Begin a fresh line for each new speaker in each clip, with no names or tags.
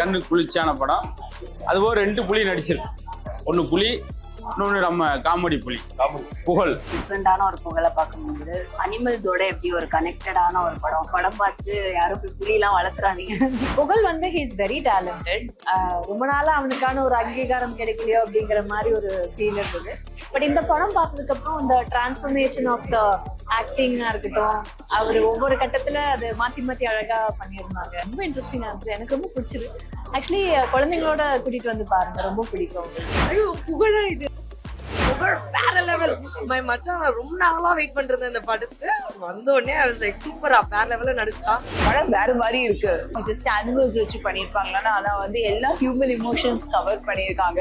கண்ணு குளிர்ச்சியான படம். அதுபோல் ரெண்டு புலி நடிச்சிருக்கு. ஒன்று புலி இன்னொன்று நம்ம காமெடி புலி. புகழ்.
டிஃப்ரெண்டான ஒரு புகழை பார்க்க முடியுது அனிமல்ஸோட எப்படி ஒரு கனெக்டடான ஒரு படம் படம் பார்த்து யாரும் போய் புலியெல்லாம் வளர்த்துறாதீங்க.
புகழ் வந்து ஹீஸ் வெரி டேலண்டட் ரொம்ப நாளா அவனுக்கான ஒரு அங்கீகாரம் கிடைக்கலையோ அப்படிங்கிற மாதிரி ஒரு ஃபீல் இருந்தது. பட் இந்த படம் பார்த்ததுக்கு அப்புறம் இந்த டிரான்ஸ்ஃபர்மேஷன் ஆஃப் த ஆக்டிங்கா இருக்கட்டும் அவர் ஒவ்வொரு கட்டத்துல அது மாத்தி மாத்தி அழகா பண்ணியிருந்தாங்க. ரொம்ப இன்ட்ரெஸ்டிங்கா இருந்துச்சு எனக்கு ரொம்ப பிடிச்சிருக்கு. ஆக்சுவலி குழந்தைங்களோட கூட்டிட்டு வந்து பாருங்க. ரொம்ப பிடிக்கும்.
ஐயோ புகழா இது. புகழ் வேற லெவல் மை மச்சான் நான் ரொம்ப நாளா வெயிட் பண்றேன் இந்த படத்துக்கு. வந்த உடனே ஐ வாஸ் லைக் சூப்பரா வேற லெவல்ல நடிச்சிட்டான்
படம் வேற மாதிரி இருக்கு. ஜஸ்ட் அனிமல்ஸ் வச்சு பண்ணியிருப்பாங்களான்னா ஆனா வந்து எல்லா ஹியூமன் இமோஷன்ஸ் கவர் பண்ணியிருக்காங்க.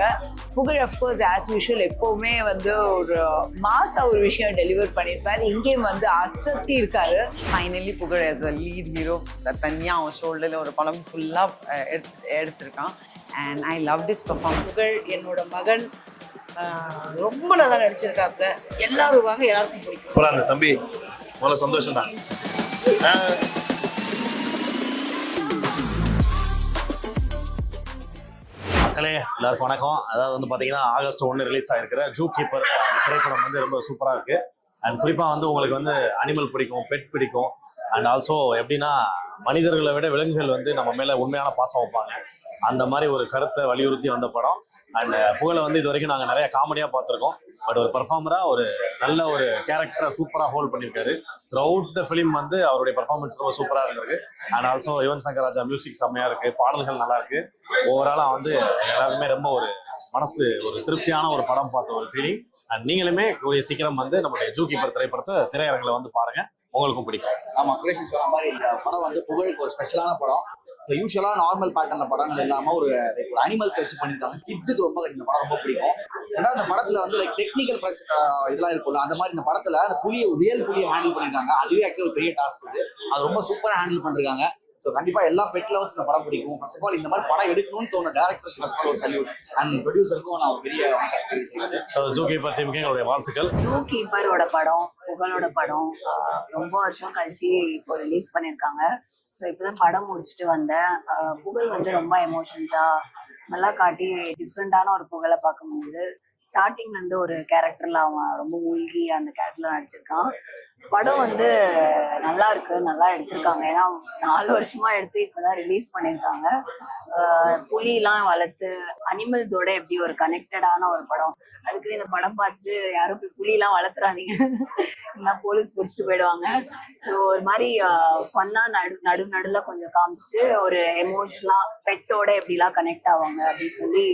புகழ் அஃப்கோர்ஸ் ஆஸ் யூஷுவல் எப்பவுமே வந்து ஒரு மாசா ஒரு விஷயம் டெலிவர் பண்ணியிருப்பாரு. இங்கேயும் வந்து அசத்தி இருக்காரு.
ஃபைனலி புகழ் as a லீட் ஹீரோ தனியாக அவன் ஷோல்டரில் ஒரு படம் ஃபுல்லாக எடுத்து எடுத்திருக்கான். And I love this perform
Pugazh என்னோட மகன் ரொம்ப நல்லா நடிச்சிருக்காப்ல எல்லாரும் வாங்க எல்லாருக்கும் பிடிக்கும்.
போறாங்க தம்பி. முதல்ல சந்தோஷம்டா. மக்களே எல்லாருக்கும் வணக்கம். அதாவது வந்து பார்த்தீங்கன்னா ஆகஸ்ட் ஒன்று ரிலீஸ் ஆயிருக்கிற ஜூ கீப்பர் திரைப்படம் வந்து ரொம்ப சூப்பராக இருக்கு. அண்ட் குறிப்பாக வந்து உங்களுக்கு வந்து அனிமல் பிடிக்கும் பெட் பிடிக்கும். அண்ட் ஆல்சோ எப்படின்னா மனிதர்களை விட விலங்குகள் வந்து நம்ம மேலே உண்மையான பாசம் வைப்பாங்க. அந்த மாதிரி ஒரு கருத்தை வலியுறுத்தி வந்த படம். அண்ட் புகழை வந்து இது வரைக்கும் நாங்கள் நிறைய காமெடியாக பார்த்துருக்கோம். பட் ஒரு பெர்ஃபார்மராக ஒரு நல்ல ஒரு கேரக்டரை சூப்பராக ஹோல்ட் பண்ணியிருக்காரு த்ரூ அவுட் த ஃபிலிம் வந்து அவருடைய பர்ஃபார்மன்ஸ் ரொம்ப சூப்பராக இருந்திருக்கு. And also Yuvan Shankar Raja music செம்மையாக இருக்கு. பாடல்கள் நல்லா இருக்கு. ஓவராலாக வந்து எல்லாருக்குமே ரொம்ப ஒரு மனசு ஒரு திருப்தியான ஒரு படம் பார்த்த ஒரு ஃபீலிங் அண்ட் நீங்களுமே கூடிய சீக்கிரம் வந்து நம்மளுடைய ஜூ கீப்பர் திரைப்படத்தை திரையரங்கில் வந்து பாருங்க. உங்களுக்கும் பிடிக்கும்.
ஆமா சொன்ன மாதிரி இந்த படம் வந்து புகழுக்கு ஒரு ஸ்பெஷலான படம். யூஸ்வலா நார்மல் பார்க்குற படங்கள் இல்லாம ஒரு ஒரு அனிமல்ஸ் வச்சு பண்ணிருக்காங்க கிட்ஸுக்கு ரொம்ப இந்த படம் ரொம்ப பிடிக்கும். ஏன்னா இந்த படத்துல வந்து லைக் டெக்னிக்கல் இதெல்லாம் இருக்கும்ல அந்த மாதிரி இந்த படத்துல அந்த புலியை ரியல் புலியை ஹேண்டில் பண்ணிருக்காங்க அதுவே ஆக்சுவலி பெரிய டாஸ்க் அது. ரொம்ப சூப்பரா ஹேண்டில் பண்ணிருக்காங்க. ஸோ கண்டிப்பா எல்லா பெட் லவர்ஸ் இந்த படம் பிடிக்கும். ஃபர்ஸ்ட் ஆஃப் ஆல் இந்த மாதிரி படம் எடுக்கணும்னு தோணு டேரக்டருக்கு ஃபர்ஸ்ட் ஆல் ஒரு சல்யூட் அண்ட் ப்ரொடியூசருக்கும் நான் ஒரு பெரிய
ஸோ ஜூ கீப்பர் டீமுக்கு எங்களுடைய வாழ்த்துக்கள்.
ஜூ கீப்பரோட படம் புகழோட படம் ரொம்ப வருஷம் கழிச்சு இப்போ ரிலீஸ் பண்ணியிருக்காங்க. ஸோ இப்போதான் படம் முடிச்சுட்டு வந்தேன். புகழ் வந்து ரொம்ப எமோஷன்ஸா நல்லா காட்டி டிஃப்ரெண்டான ஒரு புகழை பார்க்க முடியுது ஸ்டார்டிங்ல இருந்து ஒரு கேரக்டர்ல அவன் ரொம்ப மூழ்கி அந்த கேரக்டர்ல நடிச்சிருக்கான். படம் வந்து நல்லா இருக்கு நல்லா எடுத்திருக்காங்க. ஏன்னா நாலு வருஷமா எடுத்து இப்பதான் ரிலீஸ் பண்ணியிருக்காங்க. ஆஹ் புலிலாம் வளர்த்து அனிமல்ஸோட எப்படி ஒரு கனெக்டடான ஒரு படம். அதுக்கு இந்த படம் பார்த்துட்டு யாரும் போய் புலிலாம் வளர்த்துறாதீங்க. என்ன போலீஸ் பிடிச்சிட்டு போயிடுவாங்க. ஸோ ஒரு மாதிரி ஃபன்னா நடு நடு நடுல கொஞ்சம் காமிச்சிட்டு ஒரு எமோஷனலா பெட்டோட எப்படிலாம் கனெக்ட் ஆவாங்க அப்படின்னு சொல்லி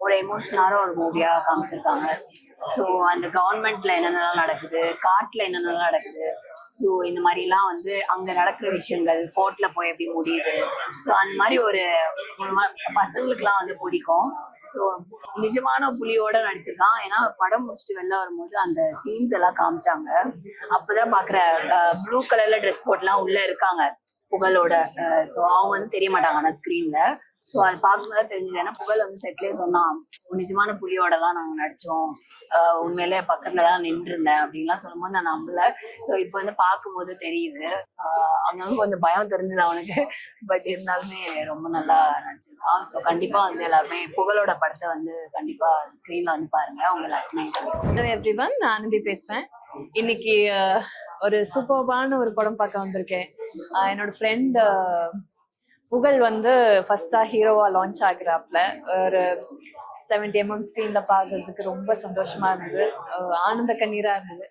ஒரு எமோஷனலான ஒரு மூவியா காமிச்சிருக்காங்க. ஸோ அந்த கவர்மெண்ட்ல என்னென்னலாம் நடக்குது காட்டுல என்னென்னலாம் நடக்குது ஸோ இந்த மாதிரிலாம் வந்து அங்க நடக்கிற விஷயங்கள் கோர்ட்ல போய் எப்படி முடியுது. ஸோ அந்த மாதிரி ஒரு பசங்களுக்குலாம் வந்து பிடிக்கும். ஸோ நிஜமான புலியோட நடிச்சிருக்கான். ஏன்னா படம் முடிச்சுட்டு வெளில வரும்போது அந்த சீன்ஸ் எல்லாம் காமிச்சாங்க. அப்போதான் பாக்குற ப்ளூ கலர்ல ட்ரெஸ் போட்டுலாம் உள்ள இருக்காங்க புகழோட. ஸோ அவங்க வந்து தெரிய மாட்டாங்க ஆனால் ஸ்க்ரீன்ல ஸோ அது பார்க்கும்போது தெரிஞ்சது. ஏன்னா புகழ் வந்து செட்லேயே சொன்னான். நிஜமான புலியோடலாம் நாங்கள் நடிச்சோம். ஆஹ் உண்மையிலே பக்கத்துல தான் நின்றுருந்தேன் அப்படின்லாம் சொல்லும்போது நான் நம்பல. ஸோ இப்போ வந்து பார்க்கும்போது தெரியுது. ஆஹ் கொஞ்சம் பயம் தெரிஞ்சது அவனுக்கு. பட் இருந்தாலுமே ரொம்ப நல்லா நடிச்சிருக்கான். ஸோ கண்டிப்பா வந்து எல்லாருமே புகழோட படத்தை வந்து கண்டிப்பா ஸ்க்ரீனில் வந்து பாருங்க. அவங்க எல்லாருக்குமே
எவ்ரி ஒன் நான் ஆனந்தி பேசுறேன். இன்னைக்கு ஒரு சூப்பர்பான ஒரு படம் பார்க்க வந்திருக்கேன். என்னோட ஃப்ரெண்ட் புகழ் வந்து ஃபர்ஸ்டா ஹீரோவா லான்ச் ஆகுறாப்ல ஒரு செவன்டி எம்எம் ஸ்க்ரீன்ல பார்க்கறதுக்கு ரொம்ப சந்தோஷமா இருந்தது. ஆனந்த கண்ணீரா இருந்தது.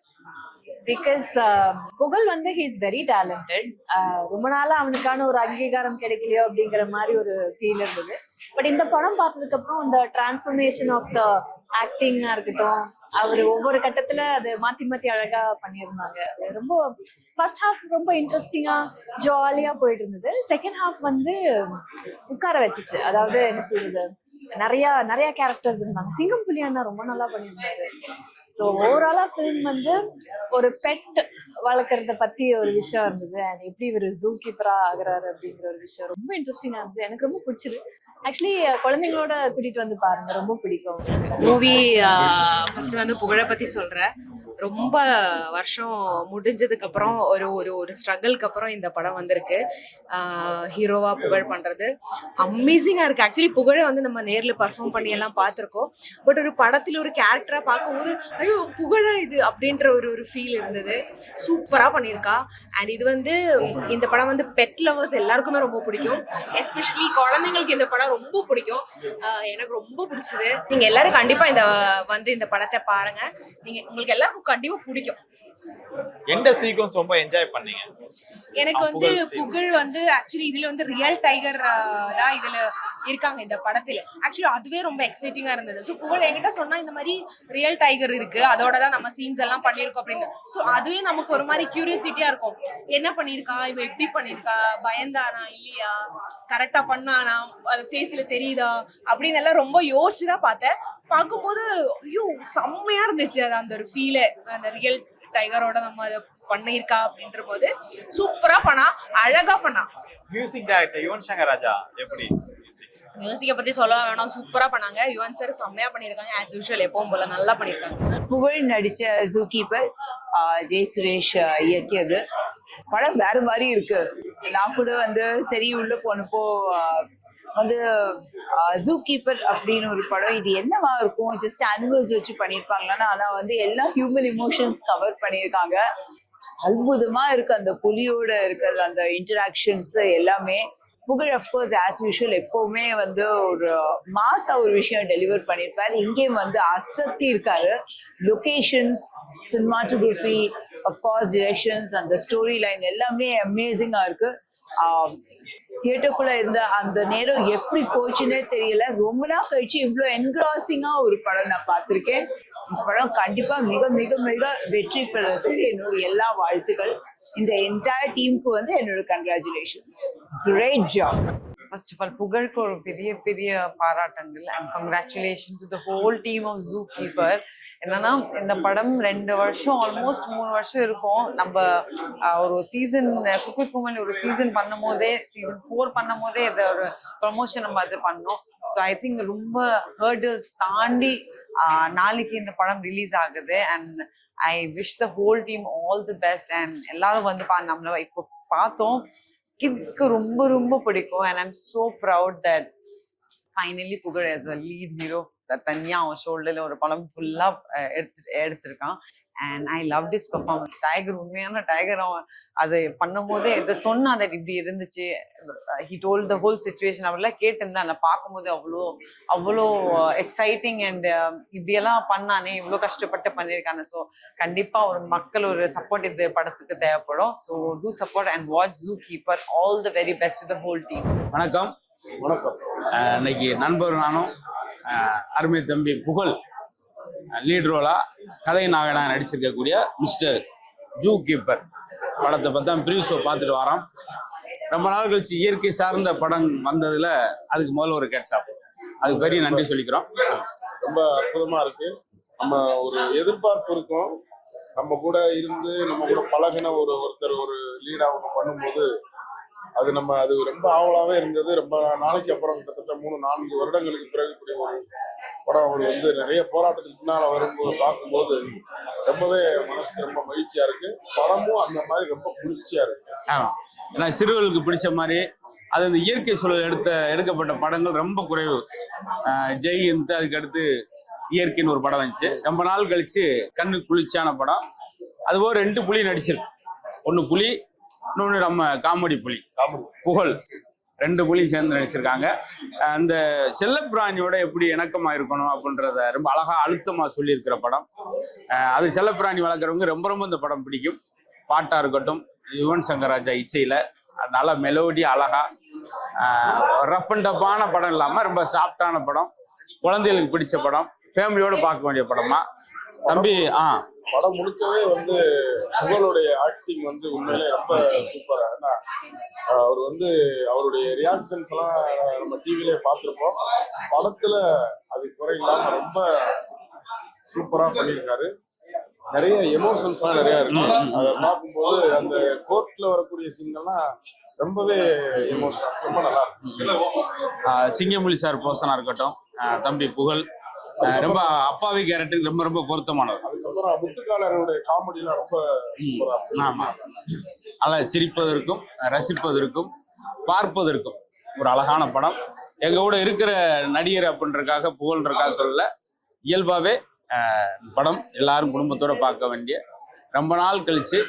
பிகாஸ் புகழ் வந்து ஹீஸ் வெரி டேலண்டட் ரொம்ப நாளா அவனுக்கான ஒரு அங்கீகாரம் கிடைக்கலையோ அப்படிங்கிற மாதிரி ஒரு ஃபீல் இருந்தது. பட் இந்த படம் பார்த்ததுக்கப்புறம் இந்த டிரான்ஸ்ஃபர்மேஷன் ஆஃப் த ஆக்டிங்கா இருக்கட்டும் அவர் ஒவ்வொரு கட்டத்துல அது மாத்தி மாத்தி அழகா பண்ணியிருந்தாங்க. ரொம்ப ஃபர்ஸ்ட் ஹாஃப் ரொம்ப இன்ட்ரெஸ்டிங்கா ஜாலியா போயிட்டு இருந்தது. செகண்ட் ஹாஃப் வந்து உட்கார வச்சுச்சு. அதாவது என்ன சொல்றது நிறைய நிறைய கேரக்டர்ஸ் இருந்தாங்க. சிங்கம் புலியானா ரொம்ப நல்லா பண்ணியிருந்தாரு. ஸோ ஓவராலா ஃபிலிம் வந்து ஒரு பெட் வளர்க்குறத பத்தி ஒரு விஷயம் இருந்தது. அண்ட் எப்படி இவர் ஜூ கீப்பரா ஆகுறாரு அப்படிங்கிற ஒரு விஷயம் ரொம்ப இன்ட்ரெஸ்டிங்கா இருந்தது. எனக்கு ரொம்ப பிடிச்சது. ஆக்சுவலி குழந்தைங்களோட கூட்டிட்டு வந்து பாருங்க. ரொம்ப பிடிக்கும்.
மூவி ஃபர்ஸ்ட் வந்து புகழை பத்தி சொல்றேன்.
ரொம்ப வருஷம் முடிஞ்சதுக்கு அப்புறம் ஒரு ஒரு ஒரு ஸ்ட்ரகிள்க்கு அப்புறம் இந்த படம் வந்திருக்கு. ஹீரோவா புகழ் பண்றது. அமேசிங்கா இருக்கு. ஆக்சுவலி புகழை வந்து நம்ம நேர்ல பர்ஃபார்ம் பண்ணி எல்லாம் பார்த்துருக்கோம். பட் ஒரு படத்துல ஒரு கேரக்டரா பார்க்கும்போது ஐயோ புகழா இது? அப்படின்ற ஒரு ஒரு ஃபீல் இருந்தது. சூப்பரா பண்ணியிருக்கா. அண்ட் இது வந்து இந்த படம் வந்து பெட் லவர்ஸ் எல்லாருக்குமே ரொம்ப பிடிக்கும். எஸ்பெஷலி குழந்தைங்களுக்கு இந்த படம் ரொம்ப பிடிக்கும். ஆஹ் எனக்கு ரொம்ப பிடிச்சது. நீங்க எல்லாரும் கண்டிப்பா இந்த வந்து இந்த படத்தை பாருங்க. நீங்க உங்களுக்கு எல்லாருக்கும் கண்டிப்பா பிடிக்கும்.
எந்த சீக்வன்ஸ் ரொம்ப என்ஜாய் பண்ணீங்க?
எனக்கு வந்து
புகழ்
வந்து ஆக்சுவலி இதுல வந்து ரியல் டைகர் தான் இதுல இருக்காங்க இந்த படத்துல. ஆக்சுவலி அதுவே ரொம்ப எக்ஸைட்டிங்கா இருந்தது. ஸோ புகழ் என்கிட்ட சொன்னா இந்த மாதிரி ரியல் டைகர் இருக்கு. அதோட தான் நம்ம சீன்ஸ் எல்லாம் பண்ணியிருக்கோம் அப்படின்னு. ஸோ அதுவே நமக்கு ஒரு மாதிரி கியூரியாசிட்டியா இருக்கும். என்ன பண்ணியிருக்கா? இவ எப்படி பண்ணியிருக்கா? பயந்தானா? இல்லையா? கரெக்டா பண்ணானா? அது ஃபேஸ்ல தெரியுதா? அப்படின்னு எல்லாம் ரொம்ப யோசிச்சு தான் பார்த்தேன். பார்க்கும்போது ஐயோ செம்மையா இருந்துச்சு. அது அந்த ஒரு ஃபீலே அந்த ரியல் டைகரோட நம்ம அதை பண்ணியிருக்கா அப்படின்ற போது சூப்பரா பண்ணா அழகா பண்ணா.
மியூசிக் டைரக்டர் யுவன் சங்கர் ராஜா எப்படி? Music?
மியூசிக்கை பத்தி சொல்ல வேணாம் சூப்பரா பண்ணாங்க. யுவன் சார் செம்மையா பண்ணியிருக்காங்க. ஆஸ் யூஷுவல் எப்பவும் போல நல்லா பண்ணியிருக்காங்க.
புகழ் நடிச்ச ஜூ கீப்பர் ஜெய் சுரேஷ் இயக்கியது. படம் வேற மாதிரி இருக்கு. நான் கூட வந்து சரி உள்ள போனப்போ வந்து ஜூ கீப்பர் அப்படின்னு ஒரு படம். இது என்னவா இருக்கும்? ஜஸ்ட் அனிமல்ஸ் வச்சு பண்ணியிருப்பாங்களான்னு ஆனா வந்து எல்லா ஹியூமன் இமோஷன்ஸ் கவர் பண்ணியிருக்காங்க. அற்புதமா இருக்கு அந்த புலியோட இருக்கிற அந்த இன்டராக்ஷன்ஸ் எல்லாமே. புகழ் அஃப்கோர்ஸ் ஆஸ் யூஷுவல் எப்பவுமே வந்து ஒரு மாசா ஒரு விஷயம் டெலிவர் பண்ணியிருப்பாரு. இங்கேயும் வந்து அசத்தி இருக்காரு. Locations cinematography of course directions அந்த ஸ்டோரி லைன் எல்லாமே அமேசிங்கா இருக்கு. தியேட்டருக்குள்ள இருந்த அந்த நேரம் எப்படி போச்சுன்னே தெரியல. ரொம்ப நாள் கழிச்சு இவ்வளோ என்கிராசிங்கா ஒரு படம் நான் பார்த்துருக்கேன். இந்த படம் கண்டிப்பா மிக மிக மிக வெற்றி பெறதுக்கு என்னோட எல்லா வாழ்த்துக்கள். இந்த என்டையர் டீமுக்கு வந்து என்னோட congratulations great job
first of all புகழ்க்கு ஒரு பெரிய பெரிய பாராட்டங்கள். And congratulation to the whole team of zoo keeper என்னன்னா இந்த படம் ரெண்டு வருஷம் ஆல்மோஸ்ட் மூணு வருஷம் இருக்கும். நம்ம ஒரு சீசன் குக்கு குமன் ஒரு சீசன் பண்ணும் போதே சீசன் ஃபோர் பண்ணும் போதே இதை ஒரு ப்ரமோஷன் நம்ம அது பண்ணோம். ஸோ ஐ திங்க் ரொம்ப ஹேர்டில்ஸ் தாண்டி ஆஹ், நாளைக்கு இந்த படம் ரிலீஸ் ஆகுது. And I wish the whole team all the best and எல்லாரும் வந்து பா நம்மள இப்போ பார்த்தோம். கிட்ஸ்க்கு ரொம்ப ரொம்ப பிடிக்கும். And I'm so proud that finally Pugazh as a lead hero தனியாக அவன் ஷோல்டரில் ஒரு படம் ஃபுல்லாக எடுத்து எடுத்திருக்கான். And I love this performance tiger உண்மையான டைகர் அவன் அது பண்ணும்போதே இதை சொன்னா தட் இப்படி இருந்துச்சு. He told the whole situation அவரெல்லாம் கேட்டிருந்தேன் நான் பார்க்கும்போது அவ்வளோ அவ்வளோ எக்ஸைட்டிங் அண்ட் இப்படியெல்லாம் பண்ணானே இவ்வளோ கஷ்டப்பட்டு பண்ணியிருக்காங்க ஸோ கண்டிப்பாக ஒரு மக்கள் ஒரு சப்போர்ட் இந்த படத்துக்கு தேவைப்படும். So to support and watch zoo keeper all the very best the whole team
வணக்கம்.
வணக்கம்.
அஹ் இன்னைக்கு நண்பர் நானும் அருமை தம்பி புகழ் லீட் ரோலா கதை நாயனா நடிச்சிருக்கக்கூடிய மிஸ்டர் ஜூ கீப்பர் படத்தை பார்த்தா ப்ரீ ஷோ பார்த்துட்டு வரோம். ரொம்ப நாள் கழிச்சு இயற்கை சார்ந்த படம் வந்ததுல அதுக்கு முதல்ல ஒரு கேட்சாப் அதுக்கு பெரிய நன்றி சொல்லிக்கிறோம்.
ரொம்ப அற்புதமா இருக்கு. நம்ம ஒரு எதிர்பார்ப்பு இருக்கும். நம்ம கூட இருந்து நம்ம கூட பழகின ஒரு ஒருத்தர் ஒரு லீடா ஒன்று பண்ணும்போது அது நம்ம அது ரொம்ப ஆவலாவே இருந்தது. ரொம்ப நாளைக்கு அப்புறம் கிட்டத்தட்ட மூணு நான்கு வருடங்களுக்கு பிறகு கூடிய ஒரு படம் வந்து நிறைய போராட்டத்துக்கு பின்னால வரும்போது பார்க்கும்போது ரொம்பவே மனசுக்கு ரொம்ப மகிழ்ச்சியா இருக்கு. படமும் அந்த மாதிரி ரொம்ப குளிர்ச்சியா இருக்கு.
ஏன்னா சிறுவர்களுக்கு பிடிச்ச மாதிரி அது இந்த இயற்கை சூழல் எடுத்த எடுக்கப்பட்ட படங்கள் ரொம்ப குறைவு. ஜெய் இருந்து அதுக்கு அடுத்து இயற்கைன்னு ஒரு படம் வந்துச்சு. ரொம்ப நாள் கழிச்சு கண்ணு குளிர்ச்சியான படம். அதுபோக ரெண்டு புலி நடிச்சிருக்கு. ஒன்று புலி இன்னொன்று நம்ம காமெடி புலி. புகழ். ரெண்டு புலியும் சேர்ந்து நடிச்சிருக்காங்க. அந்த செல்லப்பிராணியோட எப்படி இணக்கமா இருக்கணும் அப்படின்றத ரொம்ப அழகா அழுத்தமா சொல்லியிருக்கிற படம். அது செல்லப்பிராணி வளர்க்குறவங்க ரொம்ப ரொம்ப இந்த படம் பிடிக்கும். பாட்டா இருக்கட்டும் யுவன் சங்கர் ராஜா இசையில நல்ல மெலோடி அழகா. ரப் அண்ட் டப்பான படம் இல்லாம ரொம்ப சாஃப்டான படம். குழந்தைகளுக்கு பிடிச்ச படம். ஃபேமிலியோட பார்க்க வேண்டிய படமா. தம்பி ஆ.
படம் முழுக்கவே வந்து புகழுடைய ஆக்டிங் வந்து உண்மையிலே ரொம்ப சூப்பரா ஏன்னா அவர் வந்து அவருடைய ரியாக்ஷன்ஸ் எல்லாம் நம்ம டிவிலே பார்த்துருப்போம். படத்துல அது குறை இல்லாம ரொம்ப சூப்பரா பண்ணியிருக்காரு. நிறைய எமோஷன்ஸ் எல்லாம் நிறைய இருக்கு. அதை பார்க்கும்போது அந்த கோர்ட்ல வரக்கூடிய சீன்கள்லாம் ரொம்பவே எமோஷனல் ரொம்ப நல்லா இருக்கு.
ஆஹ் சிங்கமொழி சார் போசனா இருக்கட்டும். தம்பி புகழ். ரொம்ப அப்பாவி கேரக்டருக்கு ரொம்ப ரொம்ப பொருத்தமானவர்.
முத்துக்காலருடைய காமெடி எல்லாம் ரொம்ப.
ஆமா. நல்லா சிரிப்பதற்கும் ரசிப்பதற்கும் பார்ப்பதற்கும் ஒரு அழகான படம். எங்க கூட இருக்கிற நடிகர் அப்படின்றக்காக புகழ்ன்றக்காக சொல்லல. இயல்பாவே அஹ், படம் எல்லாரும் குடும்பத்தோட பார்க்க வேண்டிய ரொம்ப நாள் கழிச்சு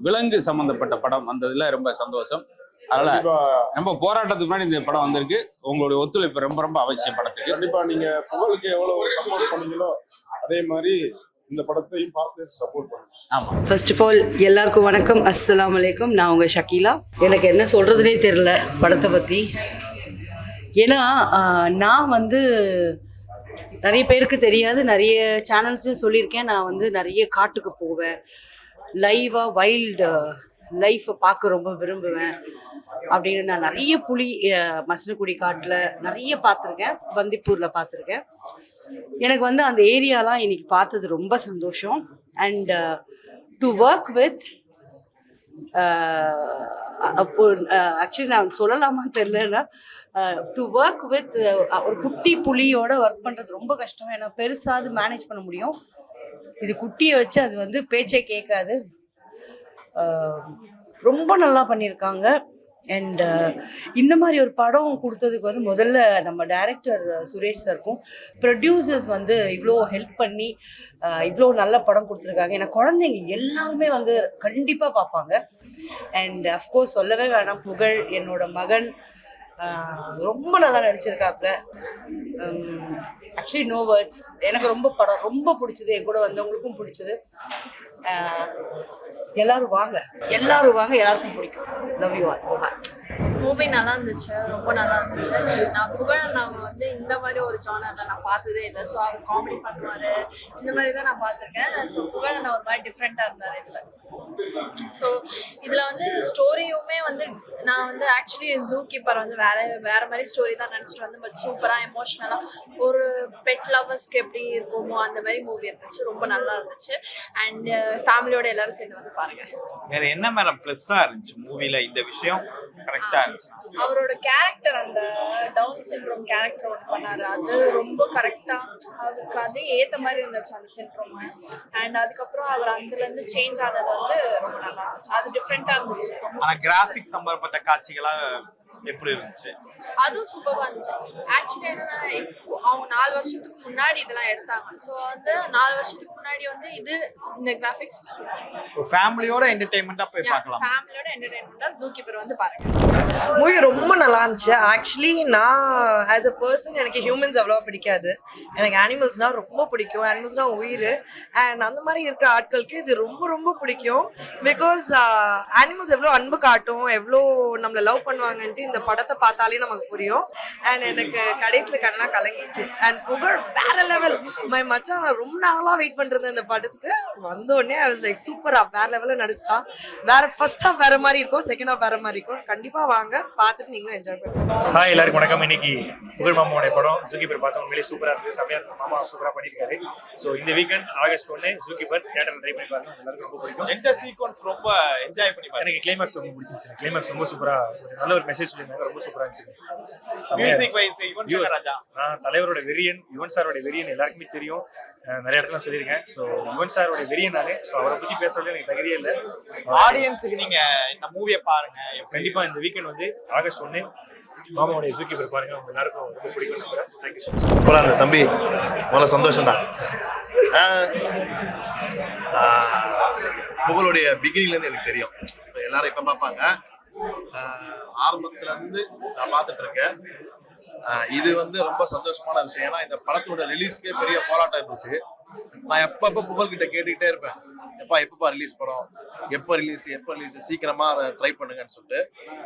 விலங்கு சம்பந்தப்பட்ட படம் வந்ததுல ரொம்ப சந்தோஷம். அதனால ரொம்ப போராட்டத்துக்கு முன்னாடி இந்த படம் வந்திருக்கு. உங்களுடைய ஒத்துழைப்பு ரொம்ப ரொம்ப அவசியம் படத்துக்கு.
கண்டிப்பா நீங்க புகழுக்கு எவ்வளவு சப்போர்ட் பண்ணீங்களோ அதே மாதிரி இந்த படத்தையும் பார்த்து சப்போர்ட் பண்ணுங்க.
ஆமா.
ஃபர்ஸ்ட் ஆஃப் ஆல் எல்லாருக்கும் வணக்கம். அஸ்ஸலாமு அலைக்கும். நான் உங்கள் ஷக்கீலா. எனக்கு என்ன சொல்கிறதுனே தெரில படத்தை பற்றி ஏன்னா நான் வந்து நிறைய பேருக்கு தெரியாது. நிறைய சேனல்ஸ்லையும் சொல்லியிருக்கேன். நான் வந்து நிறைய காட்டுக்கு போவேன். லைவாக வைல்டு லைஃப்பை பார்க்க ரொம்ப விரும்புவேன். அப்படின்னு நான் நிறைய புலி மசனக்குடி காட்டில் நிறைய பார்த்துருக்கேன். பந்திப்பூரில் பார்த்துருக்கேன். எனக்கு வந்து அந்த ஏரியாலாம் இன்னைக்கு பார்த்தது ரொம்ப சந்தோஷம். அண்ட் டு ஒர்க் வித் அப்போ ஆக்சுவலி நான் சொல்லலாமான்னு தெரியலன்னா டு ஒர்க் வித் ஒரு குட்டி புலியோட ஒர்க் பண்ணுறது ரொம்ப கஷ்டம். ஏன்னா பெருசாவது மேனேஜ் பண்ண முடியும். இது குட்டியை வச்சு அது வந்து பேச்சே கேட்காது. ரொம்ப நல்லா பண்ணியிருக்காங்க. அண்ட் இந்த மாதிரி ஒரு படம் கொடுத்ததுக்கு வந்து முதல்ல நம்ம டைரக்டர் சுரேஷ் சாருக்கும் ப்ரொடியூசர்ஸ் வந்து இவ்வளோ ஹெல்ப் பண்ணி இவ்வளோ நல்ல படம் கொடுத்துருக்காங்க. ஏன்னா குழந்தைங்க எல்லாருமே வந்து கண்டிப்பாக பார்ப்பாங்க. அண்ட் அஃப்கோர்ஸ் சொல்லவே வேணாம் புகழ் என்னோட மகன் ரொம்ப நல்லா நடிச்சிருக்காப்புல. ஆக்சுவலி நோ வேர்ட்ஸ் எனக்கு ரொம்ப படம் ரொம்ப பிடிச்சது என் கூட வந்தவங்களுக்கும் பிடிச்சது. எல்லாரும் வாங்க. எல்லாரும் வாங்க எல்லாருக்கும் பிடிக்கும். Love you all bye
movie நல்லா இருந்துச்சு ரொம்ப நல்லா இருந்துச்சு நான் புகழ் நான் வந்து இந்த மாதிரி ஒரு ஜானர்ல நான் பார்த்ததே இல்லை. ஸோ அவர் காமெடி பண்ணுவாரு. இந்த மாதிரி தான் நான் பார்த்துருக்கேன். ஸோ புகழ் நான் ஒரு மாதிரி டிஃப்ரெண்ட்டாக இருந்தார் இதில். ஸோ இதில் வந்து ஸ்டோரியுமே வந்து நான் வந்து ஆக்சுவலி ஜூ கீப்பர் வந்து வேற வேற மாதிரி ஸ்டோரி தான் நினச்சிட்டு வந்து பட் சூப்பராக எமோஷ்னலாக ஒரு பெட் லவர்ஸ்க்கு எப்படி இருக்குமோ அந்த மாதிரி மூவி இருந்துச்சு. ரொம்ப நல்லா இருந்துச்சு அண்ட் ஃபேமிலியோட எல்லாரும் சேர்ந்து வந்து பாருங்க.
வேற என்ன மேடம் ப்ளஸ்ஸாக இருந்துச்சு மூவியில் இந்த விஷயம்? கரெக்டா இருந்துச்சு.
அவரோட கேரக்டர் அந்த டவுன் சிண்ட்ரோம் கேரக்டர் ஒன்று பண்ணாரு. அது ரொம்ப கரெக்டா அவருக்கு அது ஏத்த மாதிரி இருந்துச்சு அந்த சிண்ட்ரோம் அண்ட் அதுக்கப்புறம் அவர் அதுல இருந்து சேஞ்ச் ஆனது வந்து ரொம்ப நல்லா இருந்துச்சு. அது டிஃப்ரெண்டா இருந்துச்சு.
ஆனா கிராஃபிக் சம்பந்தப்பட்ட காட்சிகளா எப்படி இருந்துச்சு?
அதுவும் சூப்பராக இருந்துச்சு. ஆக்சுவலி என்னன்னா அவங்க நாலு வருஷத்துக்கு முன்னாடி இதெல்லாம் எடுத்தாங்க. ஸோ வந்து நாலு வருஷத்துக்கு முன்னாடி வந்து இது இந்த கிராஃபிக்ஸ்
ஃபேமிலியோட என்டர்டைன்மெண்டா போய் பார்க்கலாம்.
ஃபேமிலியோட என்டர்டைன்மெண்ட்டாக ஜூ கீப்பர் வந்து பாருங்க.
மூவி ரொம்ப நல்லா இருந்துச்சு. ஆக்சுவலி நான் ஆஸ் அ பர்சன் எனக்கு ஹியூமன்ஸ் அவ்வளோவா பிடிக்காது. எனக்கு அனிமல்ஸ்னா ரொம்ப பிடிக்கும். அனிமல்ஸ்னா உயிர். அண்ட் அந்த மாதிரி இருக்கிற ஆட்களுக்கு இது ரொம்ப ரொம்ப பிடிக்கும். பிகாஸ் அனிமல்ஸ் எவ்வளோ அன்பு காட்டும் எவ்வளோ நம்மளை லவ் பண்ணுவாங்கன்ட்டு இந்த படத்தை பார்த்தாலே நமக்கு புரியும். அண்ட் எனக்கு கடைசியில் கண்ணெலாம் கலங்கிச்சு அண்ட் புகழ் வேற லெவல் மை மச்சான் நான் ரொம்ப நாளாக வெயிட் பண்ணிருந்தேன் இந்த படத்துக்கு வந்த உடனே ஐ வாஸ் லைக் சூப்பரா வேற லெவலில் நடிச்சிட்டான் வேற ஃபர்ஸ்ட் ஹாஃப் வேற மாதிரி இருக்கும் செகண்ட் ஹாஃப் வேற மாதிரி இருக்கும். கண்டிப்பாக வாங்க பார்த்துட்டு நீங்களும் என்ஜாய் பண்ணுங்க.
ஹாய் எல்லாருக்கும் வணக்கம். இன்னைக்கு புகழ் மாமாவோட படம் ஜூகிபர் பார்த்தோம் உண்மையிலேயே சூப்பராக இருந்தது செம்மையாக இருந்தது மாமா சூப்பராக பண்ணியிருக்காரு. ஸோ இந்த வீக்கெண்ட் ஆகஸ்ட் ஒன்று ஜூகிபர் தேட்டரில் ட்ரை பண்ணி பாருங்க. எல்லாருக்கும் ரொம்ப பிடிக்கும்.
எந்த சீக்வன்ஸ் ரொம்ப என்ஜாய் பண்ணி பாருங்க.
எனக்கு கிளைமேக்ஸ் ரொம்ப பிடிச்சிருந்துச்சு. கிளைமேக்ஸ் ரொம்ப சூப்பராக ஒரு நல்ல ஒரு மெசேஜ் சொல்லியிருந்தாங்க. ரொம்ப சூப்பராக இருந்துச்சு. நான் தலைவரோட வெறியன் யுவன் சாரோட வெறியன் எல்லாருக்குமே தெரியும். நிறைய இடத்துல சொல்லியிருக்கேன். ஸோ யுவன் சாரோட வெறியன் நான் ஸோ அவரை பற்றி பேசுறது எனக்கு தகுதியே இல்லை.
ஆடியன்ஸுக்கு நீங்க இந்த மூவியை பாருங்க.
கண்டிப்பாக இந்த வீக்கெண்ட் வந்து ஆகஸ்ட் ஒன்று மாமாவோட ஜூகிபர் பாருங்க. உங்க எல்லாருக்கும் ரொம்ப பிடிக்கும் நம்புறேன். தேங்க்யூ ஸோ மச்
சூப்பராக இருந்தது தம்பி. முதல்ல சந்தோஷம்டா. புகழுடைய பிகினிங்லேருந்து எனக்கு தெரியும். இப்ப எல்லாரும் இப்போ பார்ப்பாங்க? ஆஹ், ஆரம்பத்துல இருந்து நான் பார்த்துட்டு இருக்கேன். இது வந்து ரொம்ப சந்தோஷமான விஷயம். ஏன்னா இந்த படத்தோட ரிலீஸ்க்கே பெரிய போராட்டம் இருந்துச்சு. நான் எப்பப்போ புகழ்கிட்ட கேட்டுக்கிட்டே இருப்பேன். எப்பா எப்பப்பா ரிலீஸ் படம்? எப்போ ரிலீஸ் எப்போ ரிலீஸ் சீக்கிரமா அதை ட்ரை பண்ணுங்கன்னு சொல்லிட்டு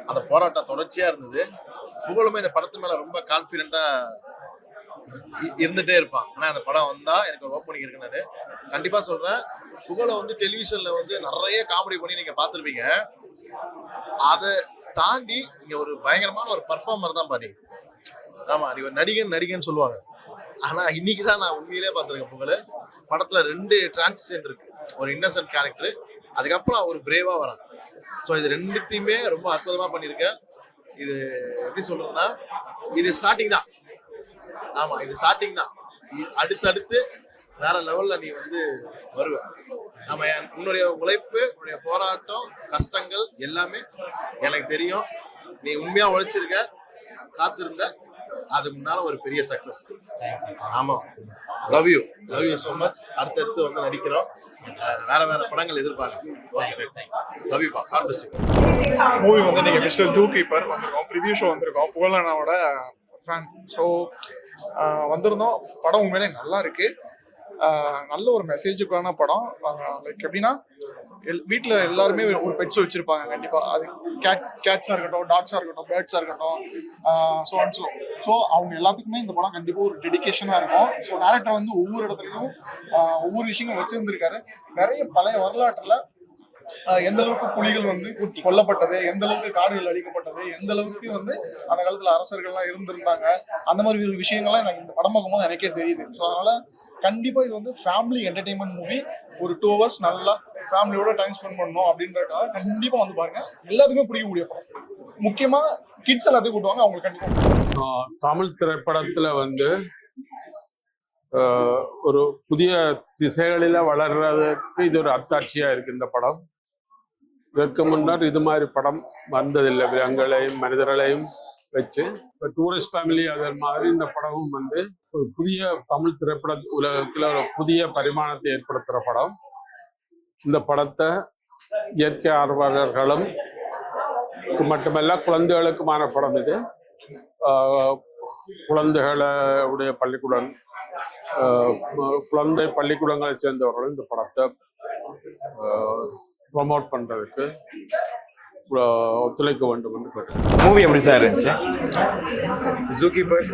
அந்த போராட்டம் தொடர்ச்சியா இருந்தது. புகழுமே இந்த படத்து மேல ரொம்ப கான்ஃபிடென்ட்டா இருந்துகிட்டே இருந்துட்டே இருப்பான். ஆனால் அந்த படம் வந்தா எனக்கு ஒரு ஓப்பனிங் இருக்குன்னு கண்டிப்பா சொல்றேன். புகழை வந்து டெலிவிஷன்ல வந்து நிறைய காமெடி பண்ணி நீங்க பார்த்துருப்பீங்க. அதை தாண்டி நீங்க ஒரு பயங்கரமான ஒரு பர்ஃபார்மர் தான் பாடி ஆமா நீ ஒரு நடிகன் நடிகன் சொல்லுவாங்க. ஆனா இன்னைக்கு தான் நான் உண்மையிலே பார்த்துருக்கேன் புகழ். படத்துல ரெண்டு டிரான்சிஷன் இருக்கு. ஒரு இன்னசென்ட் கேரக்டர் அதுக்கப்புறம் அவர் பிரேவா வரான் ஸோ இது ரெண்டுத்தையுமே ரொம்ப அற்புதமா பண்ணியிருக்கேன் இது எப்படி சொல்றதுன்னா இது ஸ்டார்டிங் தான். ஆமா இது ஸ்டார்டிங் தான். இ- அடுத்தடுத்து வேற லெவல்ல நீ வந்து
வருவ. நம்ம என்- உன்னுடைய உழைப்பு உன்னுடைய போராட்டம் கஷ்டங்கள் எல்லாமே எனக்கு தெரியும். நீ உண்மையா உழைச்சிருக்க காத்திருந்த அது முன்னால ஒரு பெரிய சக்சஸ் ஆமா. Love you love you so much அடுத்தடுத்து வந்து நடிக்கிறோம். வேற வேற படங்கள் எதிர்பார்க்க ஓகே லவ் யூ பா காட் பிளஸ் யூ
மூவி வந்து நீங்கள் மிஸ்டர் ஜூ கீப்பர் வந்திருக்கோம். ப்ரிவ்யூ ஷோ வந்திருக்கோம். புகழனாவோட ஃபேன் ஸோ வந்திருந்தோம். படம் உண்மையிலே நல்லா இருக்கு. ஆஹ் நல்ல ஒரு மெசேஜுக்கான படம். லைக் எப்படின்னா எல் வீட்டில் எல்லாருமே ஒரு பெட்ஸ் வச்சுருப்பாங்க கண்டிப்பாக அது கேட் கேட்ஸாக இருக்கட்டும் டாக்ஸாக இருக்கட்டும் பேர்ட்ஸாக இருக்கட்டும் ஸோ அண்ட் ஸோ ஸோ அவங்க எல்லாத்துக்குமே இந்த படம் கண்டிப்பாக ஒரு டெடிகேஷனாக இருக்கும். ஸோ டேரக்டர் வந்து ஒவ்வொரு இடத்துலையும் ஒவ்வொரு விஷயங்களும் வச்சுருந்துருக்காரு. நிறைய பழைய வரலாற்றில் எந்த அளவுக்கு புலிகள் வந்து கொல்லப்பட்டது எந்த அளவுக்கு காடுகள் அழிக்கப்பட்டது எந்த அளவுக்கு வந்து அந்த காலத்துல அரசர்கள்லாம் இருந்திருந்தாங்க அந்த மாதிரி விஷயங்கள்லாம் எனக்கு இந்த படம் பார்க்கும்போது எனக்கே தெரியுது. ஸோ அதனால கண்டிப்பா இது வந்து ஃபேமிலி என்டர்டைன்மெண்ட் மூவி ஒரு டூ ஹவர்ஸ் நல்லா ஃபேமிலியோட டைம் ஸ்பெண்ட் பண்ணணும் அப்படின்றதுக்காக கண்டிப்பா வந்து பாருங்க. எல்லாத்துக்குமே பிடிக்கக்கூடிய படம். முக்கியமா கிட்ஸ் எல்லாத்தையும் கூட்டுவாங்க அவங்களுக்கு கண்டிப்பா
தமிழ் திரைப்படத்துல வந்து ஆஹ் ஒரு புதிய திசைகளில வளர்றதுக்கு இது ஒரு அத்தாட்சியா இருக்கு இந்த படம். இதற்கு முன்னர் இது மாதிரி படம் வந்ததில்லை. விலங்குகளையும் மனிதர்களையும் வச்சு இப்போ டூரிஸ்ட் ஃபேமிலி அதே மாதிரி இந்த படமும் வந்து ஒரு புதிய தமிழ் திரைப்பட உலகத்தில் ஒரு புதிய பரிமாணத்தை ஏற்படுத்துகிற படம். இந்த படத்தை இயற்கை ஆர்வலர்களும் மட்டுமல்ல குழந்தைகளுக்குமான படம் இது. குழந்தைகளுடைய உடைய பள்ளிக்கூடம் ஆஹ் குழந்தை பள்ளிக்கூடங்களை சேர்ந்தவர்களும் இந்த படத்தை ப்ரொமோட் பண்றதுக்கு ஒத்துழைக்க வேண்டும் என்று கேட்டு
மூவி எப்படி சார் இருந்துச்சு?
ஜூகீப்பர்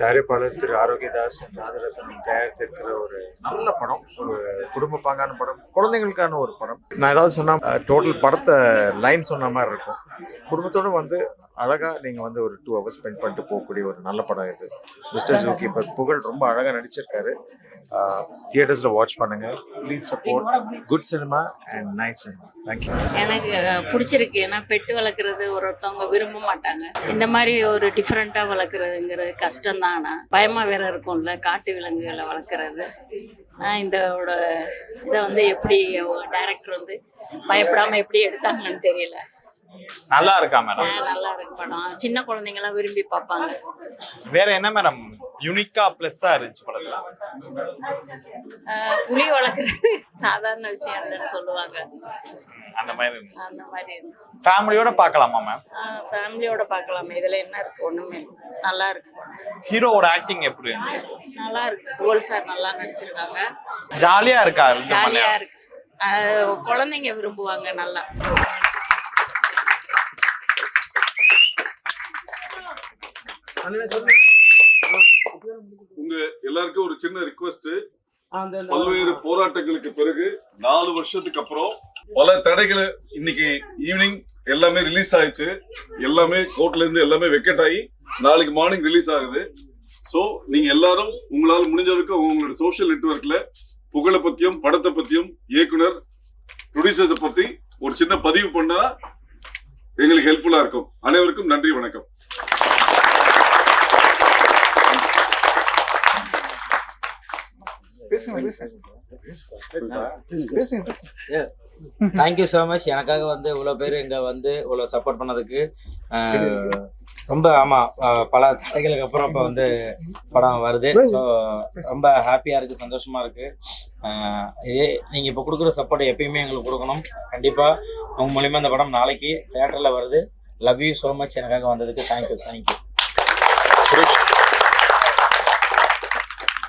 தயாரிப்பாளர் திரு ஆரோக்கியதாஸ் ராஜரத்னம் தயாரித்திருக்கிற ஒரு நல்ல படம் ஒரு குடும்ப பாங்கான படம் குழந்தைங்களுக்கான ஒரு படம். நான் ஏதாவது சொன்னா டோட்டல் படத்தை லைன் சொன்ன மாதிரி இருக்கும். குடும்பத்தோட வந்து அழகாக நீங்கள் வந்து ஒரு டூ ஹவர்ஸ் ஸ்பெண்ட் பண்ணிட்டு போகக்கூடிய ஒரு நல்ல படம் இது. மிஸ்டர் ஜூகீப்பர் புகழ் ரொம்ப அழகாக நடிச்சிருக்காரு. தியேட்டர்ஸில் வாட்ச் பண்ணுங்கள் please support good cinema and nice cinema thank you
எனக்கு பிடிச்சிருக்கு. ஏன்னா பெட்டு வளர்க்குறது ஒரு ஒருத்தவங்க விரும்ப மாட்டாங்க. இந்த மாதிரி ஒரு டிஃப்ரெண்ட்டாக வளர்க்குறதுங்கிறது கஷ்டம்தான். ஆனால் பயமாக வேற இருக்கும்ல காட்டு விலங்குகளை வளர்க்குறது. இதோட இதை வந்து எப்படி டைரக்டர் வந்து பயப்படாமல் எப்படி எடுத்தாங்கன்னு தெரியல.
நல்லா இருக்கா மேடம்
நல்லா இருக்கு படம். சின்ன குழந்தைங்கலாம் விரும்பி பார்ப்பாங்க.
வேற என்ன மேடம் யூனிக்கா பிளஸ்ஸா இருந்துச்சு படத்துல?
புலி வளர்க்குறது சாதாரண விஷயம் இல்லைன்னு சொல்லுவாங்க.
அந்த மாதிரி இருந்துச்சு.
அந்த மாதிரி
ஃபேமிலியோட பார்க்கலாமா மேம்
ஃபேமிலியோட பார்க்கலாமே. இதில் என்ன இருக்கு? ஒன்றுமே இல்லை. நல்லா இருக்கு.
ஹீரோவோட ஆக்டிங் எப்படி இருந்துச்சு?
நல்லா இருக்கு. புகழ் சார் நல்லா நடிச்சிருக்காங்க.
ஜாலியா இருக்கா
ஜாலியா? இருக்கு. அஹ் குழந்தைங்க விரும்புவாங்க நல்லா.
உங்க எல்லாருக்கும் ஒரு சின்ன ரிக்வெஸ்ட் பல்வேறு போராட்டங்களுக்கு பிறகு நாலு வருஷத்துக்கு அப்புறம் பல தடைகளை இன்னைக்கு ஈவினிங் எல்லாமே ரிலீஸ் ஆயிடுச்சு. எல்லாமே கோர்ட்ல இருந்து எல்லாமே வெக்கெட் ஆகி நாளைக்கு மார்னிங் ரிலீஸ் ஆகுது. ஸோ நீங்க எல்லாரும் உங்களால் முடிஞ்ச உங்களோட சோஷியல் நெட்வொர்க்ல புகழை பத்தியும் படத்தை பத்தியும் இயக்குனர் ப்ரொடியூசர்ஸை பத்தி ஒரு சின்ன பதிவு பண்ணா எங்களுக்கு ஹெல்ப்ஃபுல்லா இருக்கும். அனைவருக்கும் நன்றி வணக்கம்.
தேங்க்யூ ஸோ மச் எனக்காக வந்து இவ்வளோ பேர் இங்கே வந்து இவ்வளோ சப்போர்ட் பண்ணதுக்கு ரொம்ப ஆமாம் பல தடைகளுக்கு அப்புறம் இப்போ வந்து படம் வருது. ஸோ ரொம்ப ஹாப்பியாக இருக்குது சந்தோஷமாக இருக்குது இதே நீங்கள் இப்போ கொடுக்குற சப்போர்ட் எப்பயுமே எங்களுக்கு கொடுக்கணும். கண்டிப்பாக உங்கள் மூலிமா இந்த படம் நாளைக்கு தேட்டரில் வருது. லவ் யூ ஸோ மச் எனக்காக வந்ததுக்கு thank you thank you